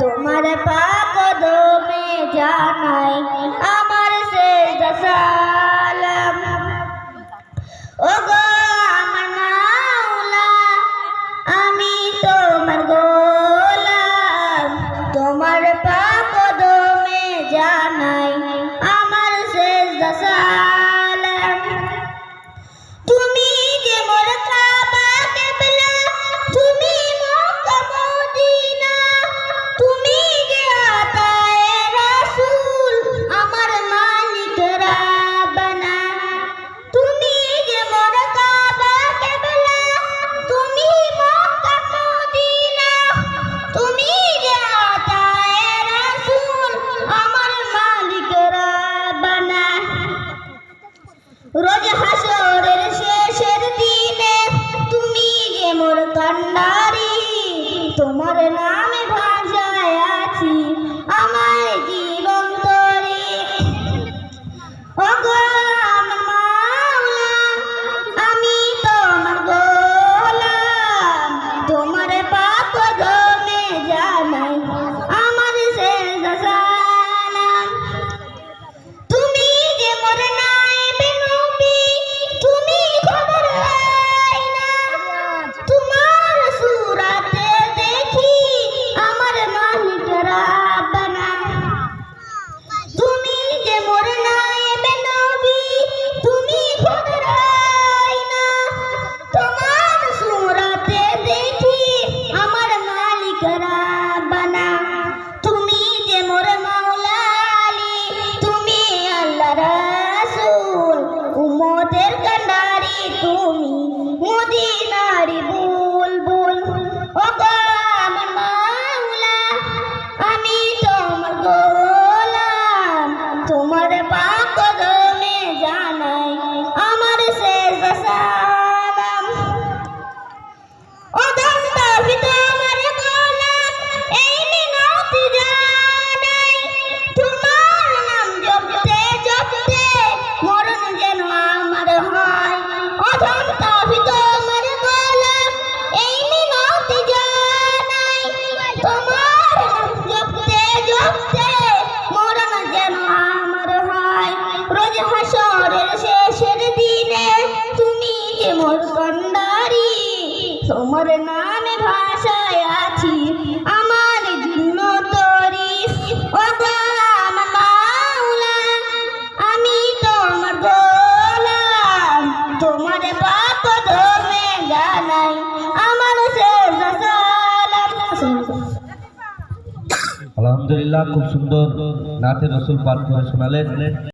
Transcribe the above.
তোমার পা কদমে জানাই। আমার শেষ দশা রোজ হাসরের শেষের দিনে তুমি যে তোমার নাম ভাষায় আছি, আমার জন্য মাওলা, আমি তোমার গোলাম। তোমার পাপ ধর্মে জানাই, আমার আলহামদুলিল্লাহ, খুব সুন্দর নাতে রসুল পাঠ করে শোনালেন।